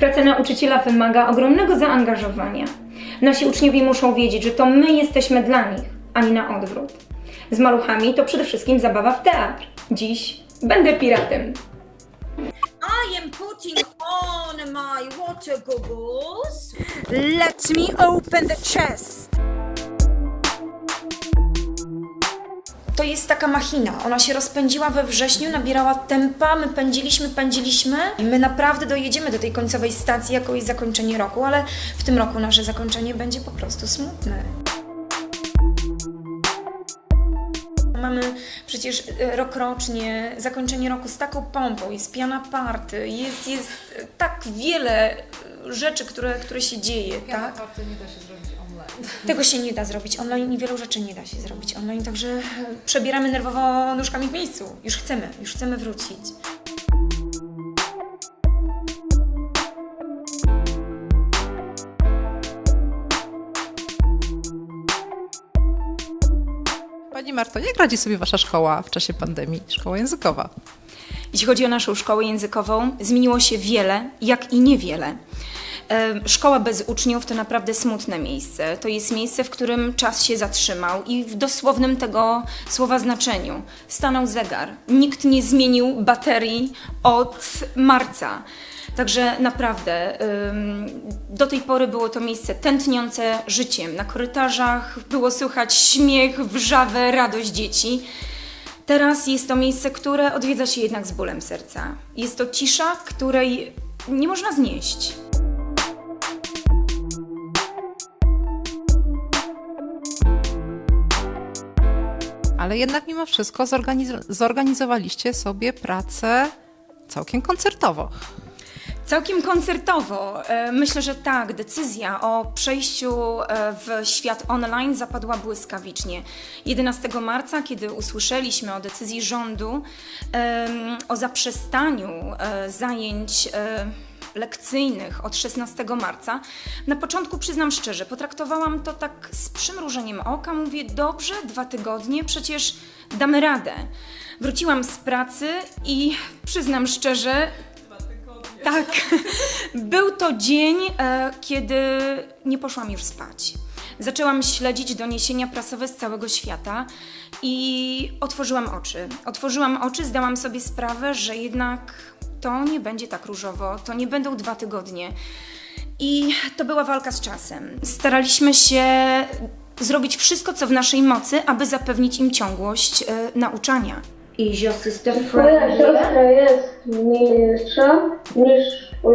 Praca nauczyciela wymaga ogromnego zaangażowania. Nasi uczniowie muszą wiedzieć, że to my jesteśmy dla nich, a nie na odwrót. Z maluchami to przede wszystkim zabawa w teatr. Dziś będę piratem. I am putting on my water goggles. Let me open the chest. To jest taka machina. Ona się rozpędziła we wrześniu, nabierała tempa, my pędziliśmy, pędziliśmy i my naprawdę dojedziemy do tej końcowej stacji jako jej zakończenie roku, ale w tym roku nasze zakończenie będzie po prostu smutne. Mamy przecież e, rokrocznie zakończenie roku z taką pompą, jest piana party, jest, jest tak wiele e, rzeczy, które, które się dzieje, tak? Party nie da się zrobić. Tego się nie da zrobić online i wielu rzeczy nie da się zrobić online, także e, przebieramy nerwowo nóżkami w miejscu. Już chcemy, już chcemy wrócić. Pani Marto, jak radzi sobie Wasza szkoła w czasie pandemii, szkoła językowa? Jeśli chodzi o naszą szkołę językową, zmieniło się wiele, jak i niewiele. Szkoła bez uczniów to naprawdę smutne miejsce. To jest miejsce, w którym czas się zatrzymał i w dosłownym tego słowa znaczeniu stanął zegar. Nikt nie zmienił baterii od marca. Także naprawdę do tej pory było to miejsce tętniące życiem. Na korytarzach było słychać śmiech, wrzawę, radość dzieci. Teraz jest to miejsce, które odwiedza się jednak z bólem serca. Jest to cisza, której nie można znieść. Ale jednak mimo wszystko zorganiz- zorganizowaliście sobie pracę całkiem koncertowo. Całkiem koncertowo. E, Myślę, że tak, decyzja o przejściu e, w świat online zapadła błyskawicznie. 11 marca, kiedy usłyszeliśmy o decyzji rządu o zaprzestaniu e, zajęć lekcyjnych od 16 marca, na początku przyznam szczerze, potraktowałam to tak z przymrużeniem oka. Mówię, dobrze, dwa tygodnie, przecież damy radę. Wróciłam z pracy i przyznam szczerze, tak. Był to dzień, e, kiedy nie poszłam już spać. Zaczęłam śledzić doniesienia prasowe z całego świata i otworzyłam oczy. Otworzyłam oczy, zdałam sobie sprawę, że jednak to nie będzie tak różowo, to nie będą dwa tygodnie. I to była walka z czasem. Staraliśmy się zrobić wszystko, co w naszej mocy, aby zapewnić im ciągłość e, nauczania. Is your sister Moja friendly? siostra jest milsza niż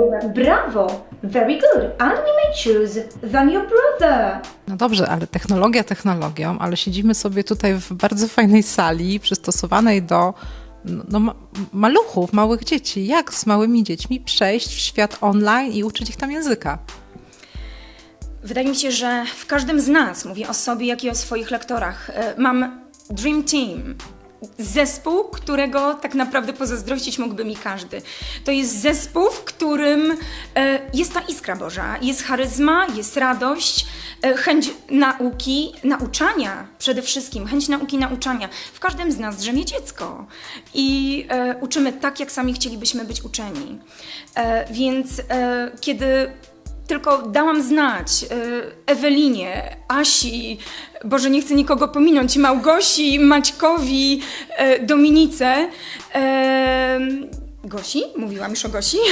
brat. Brawo! Very good. And we may choose than your brother. No dobrze, ale technologia technologią, ale siedzimy sobie tutaj w bardzo fajnej sali, przystosowanej do no, ma- maluchów, małych dzieci. Jak z małymi dziećmi przejść w świat online i uczyć ich tam języka? Wydaje mi się, że w każdym z nas, mówię o sobie, jak i o swoich lektorach, e, mam Dream Team. Zespół, którego tak naprawdę pozazdrościć mógłby mi każdy. To jest zespół, w którym e, jest ta iskra Boża, jest charyzma, jest radość, e, chęć nauki, nauczania przede wszystkim, chęć nauki, nauczania. W każdym z nas drzemie dziecko i e, uczymy tak, jak sami chcielibyśmy być uczeni. E, więc e, kiedy tylko dałam znać y, Ewelinie, Asi, Boże, nie chcę nikogo pominąć, Małgosi, Maćkowi, y, Dominice. em, Gosi? Mówiłam już o Gosi.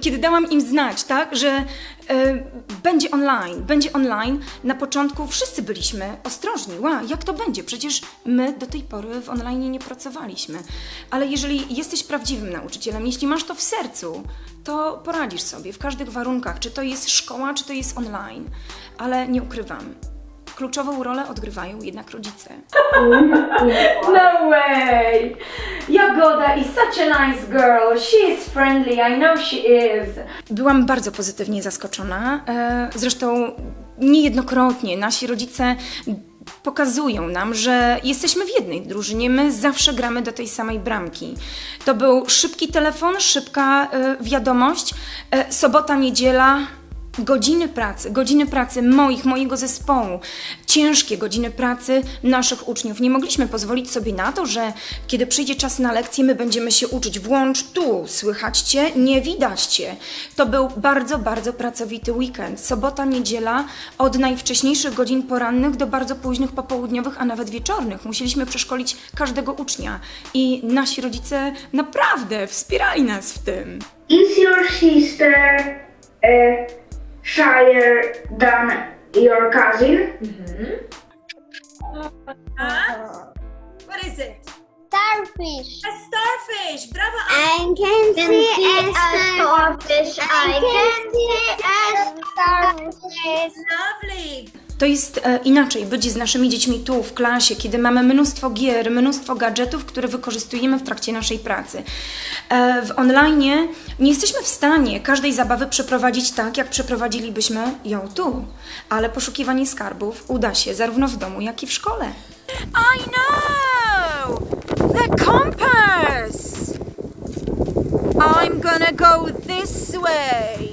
Kiedy dałam im znać, tak, że będzie online, będzie online, na początku wszyscy byliśmy ostrożni. Ła, jak to będzie? Przecież my do tej pory w online nie pracowaliśmy. Ale jeżeli jesteś prawdziwym nauczycielem, jeśli masz to w sercu, to poradzisz sobie w każdych warunkach, czy to jest szkoła, czy to jest online. Ale nie ukrywam, kluczową rolę odgrywają jednak rodzice. No way! Jagoda is such a nice girl. She is friendly. I know she is. Byłam bardzo pozytywnie zaskoczona. E, Zresztą niejednokrotnie nasi rodzice pokazują nam, że jesteśmy w jednej drużynie, my zawsze gramy do tej samej bramki. To był szybki telefon, szybka e, wiadomość, e, sobota, niedziela, godziny pracy, godziny pracy moich, mojego zespołu, ciężkie godziny pracy naszych uczniów. Nie mogliśmy pozwolić sobie na to, że kiedy przyjdzie czas na lekcję, my będziemy się uczyć. Włącz tu, słychać cię, nie widać cię. To był bardzo, bardzo pracowity weekend. Sobota, niedziela, od najwcześniejszych godzin porannych do bardzo późnych popołudniowych, a nawet wieczornych. Musieliśmy przeszkolić każdego ucznia i nasi rodzice naprawdę wspierali nas w tym. Is your sister uh, shyer than your cousin? What is it? Starfish. A starfish. Brawo, I can see a starfish. I can see a starfish. Lovely. To jest e, inaczej być z naszymi dziećmi tu w klasie, kiedy mamy mnóstwo gier, mnóstwo gadżetów, które wykorzystujemy w trakcie naszej pracy. E, w online nie jesteśmy w stanie każdej zabawy przeprowadzić tak, jak przeprowadzilibyśmy ją tu, ale poszukiwanie skarbów uda się zarówno w domu, jak i w szkole. I know! The compass! I'm gonna go this way.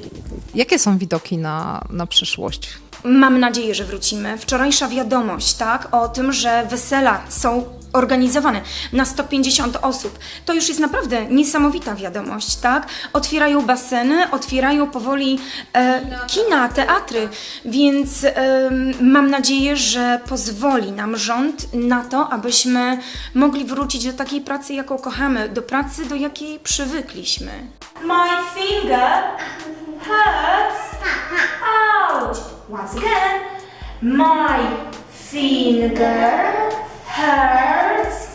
Jakie są widoki na, na przyszłość? Mam nadzieję, że wrócimy. Wczorajsza wiadomość, tak, o tym, że wesela są organizowane na 150 osób. To już jest naprawdę niesamowita wiadomość, tak? Otwierają baseny, otwierają powoli e, kina, teatry, więc em, mam nadzieję, że pozwoli nam rząd na to, abyśmy mogli wrócić do takiej pracy, jaką kochamy, do pracy, do jakiej przywykliśmy. My finger hurts. Ouch. Once again. My finger hurts.